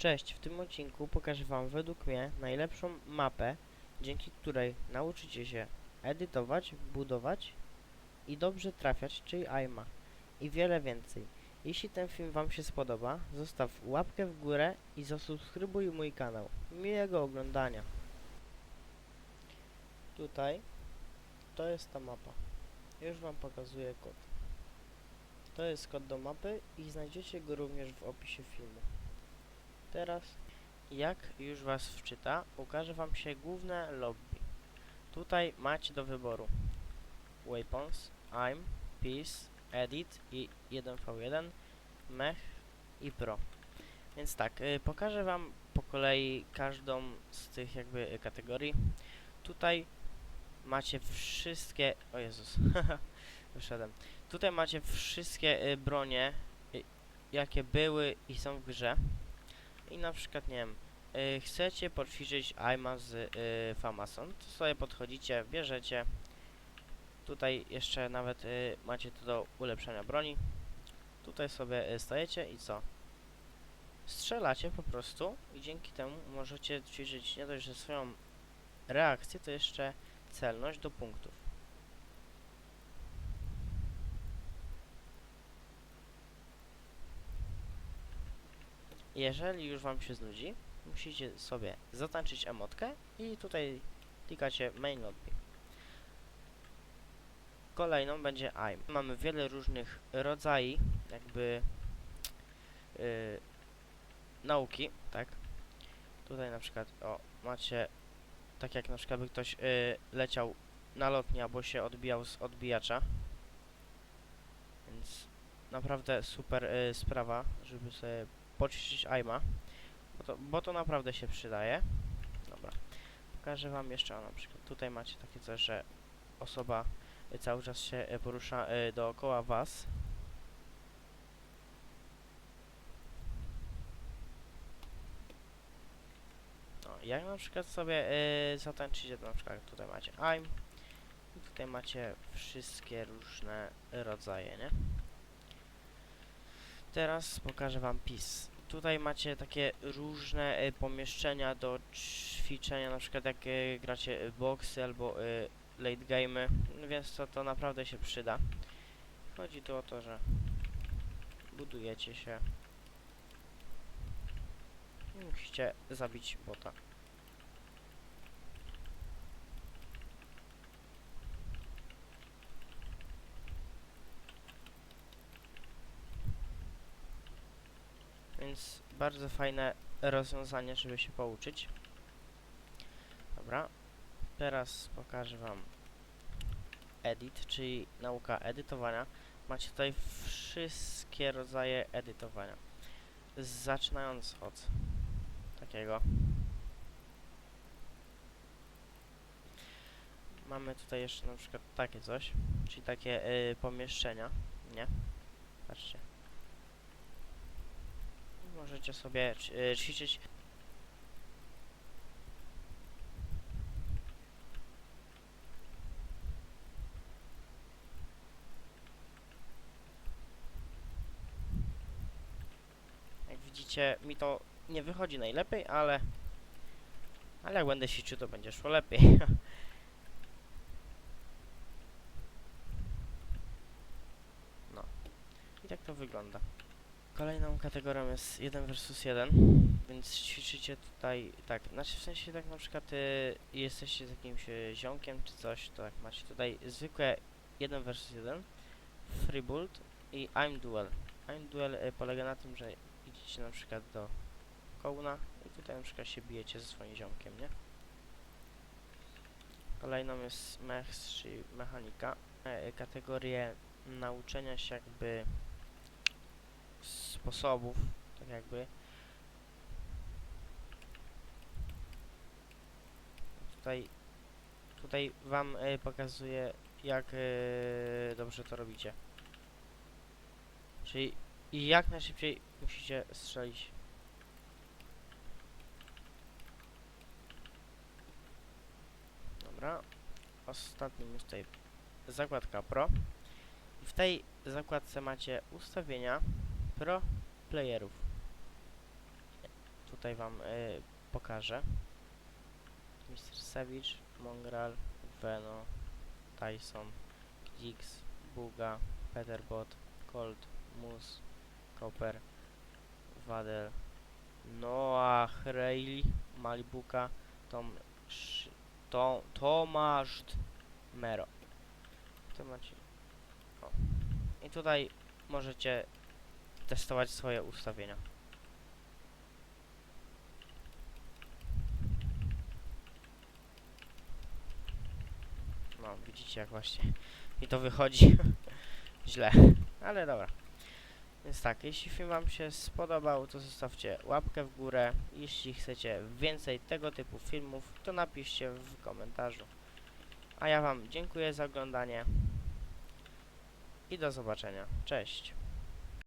Cześć, w tym odcinku pokażę Wam według mnie najlepszą mapę, dzięki której nauczycie się edytować, budować i dobrze trafiać, czyli AIMA i wiele więcej. Jeśli ten film Wam się spodoba, zostaw łapkę w górę i zasubskrybuj mój kanał. Miłego oglądania. Tutaj to jest ta mapa. Już Wam pokazuję kod. To jest kod do mapy i znajdziecie go również w opisie filmu. Teraz, jak już Was wczyta, ukaże Wam się główne lobby. Tutaj macie do wyboru Weapons, AIM, Peace, Edit i 1v1, Mech i Pro. Więc tak, y, pokażę Wam po kolei każdą z tych jakby y, kategorii. Tutaj macie wszystkie... O Jezus, wyszedłem. Tutaj macie wszystkie y, bronie, y, jakie były i są w grze. I na przykład, nie wiem, y, chcecie poćwiczyć AIMA z y, Famason, to sobie podchodzicie, bierzecie. Tutaj jeszcze nawet y, macie to do ulepszenia broni. Tutaj sobie y, stajecie i co? Strzelacie po prostu i dzięki temu możecie ćwiczyć nie dość, że swoją reakcję, to jeszcze celność do punktów. Jeżeli już Wam się znudzi, musicie sobie zatańczyć emotkę i tutaj klikacie main lobby. Kolejną będzie AIM. Mamy wiele różnych rodzajów jakby yy, nauki, tak? Tutaj na przykład, o, macie tak jak na przykład by ktoś yy, leciał na lotni albo się odbijał z odbijacza. Więc naprawdę super yy, sprawa, żeby sobie poćwiczyć AIMA, bo to, bo to naprawdę się przydaje. Dobra, pokażę wam jeszcze, o, na przykład tutaj macie takie coś, że osoba y, cały czas się y, porusza y, dookoła was. No, jak na przykład sobie y, zatańczycie, na przykład tutaj macie AIM tutaj macie wszystkie różne rodzaje, nie? Teraz pokażę wam PIS. Tutaj macie takie różne e, pomieszczenia do ćwiczenia, na przykład jak e, gracie e, albo late game'y, więc to, to naprawdę się przyda. Chodzi tu o to, że budujecie się musicie zabić bota. Więc bardzo fajne rozwiązanie, żeby się pouczyć. Dobra. Teraz pokażę Wam edit, czyli nauka edytowania. Macie tutaj wszystkie rodzaje edytowania. Zaczynając od takiego. Mamy tutaj jeszcze na przykład takie coś, czyli takie y, pomieszczenia, nie? Patrzcie. Możecie sobie y, ćwiczyć. Jak widzicie, mi to nie wychodzi najlepiej, ale ale jak będę ćwiczył, to będzie szło lepiej. no. I tak to wygląda. Kolejną kategorią jest 1 versus 1, więc ćwiczycie tutaj, tak, znaczy w sensie tak na przykład y, jesteście z jakimś y, ziomkiem czy coś, to tak macie tutaj zwykłe 1 versus 1, free build i I'm duel. I'm duel y, polega na tym, że idziecie na przykład do kołna i tutaj na przykład się bijecie ze swoim ziomkiem, nie? Kolejną jest mech, czyli mechanika. E, kategorie nauczenia się jakby sposobów, tak jakby. Tutaj, tutaj wam e, pokazuję, jak e, dobrze to robicie. Czyli jak najszybciej musicie strzelić. Dobra. Ostatnim jest tutaj zakładka Pro. I w tej zakładce macie ustawienia pro playerów. tutaj wam y, pokażę. Mr. Savage, Mongrel, Veno, Tyson, Dix, Buga, Peterbot, Colt, Mus, Copper, Wadel, Noah, Reilly, Malibuka, Tom, Tom, Tomasz Mero. To macie. O. I tutaj możecie testować swoje ustawienia. No, widzicie jak właśnie mi to wychodzi źle, ale dobra. Więc tak, jeśli film wam się spodobał, to zostawcie łapkę w górę. Jeśli chcecie więcej tego typu filmów, to napiszcie w komentarzu. A ja wam dziękuję za oglądanie i do zobaczenia. Cześć!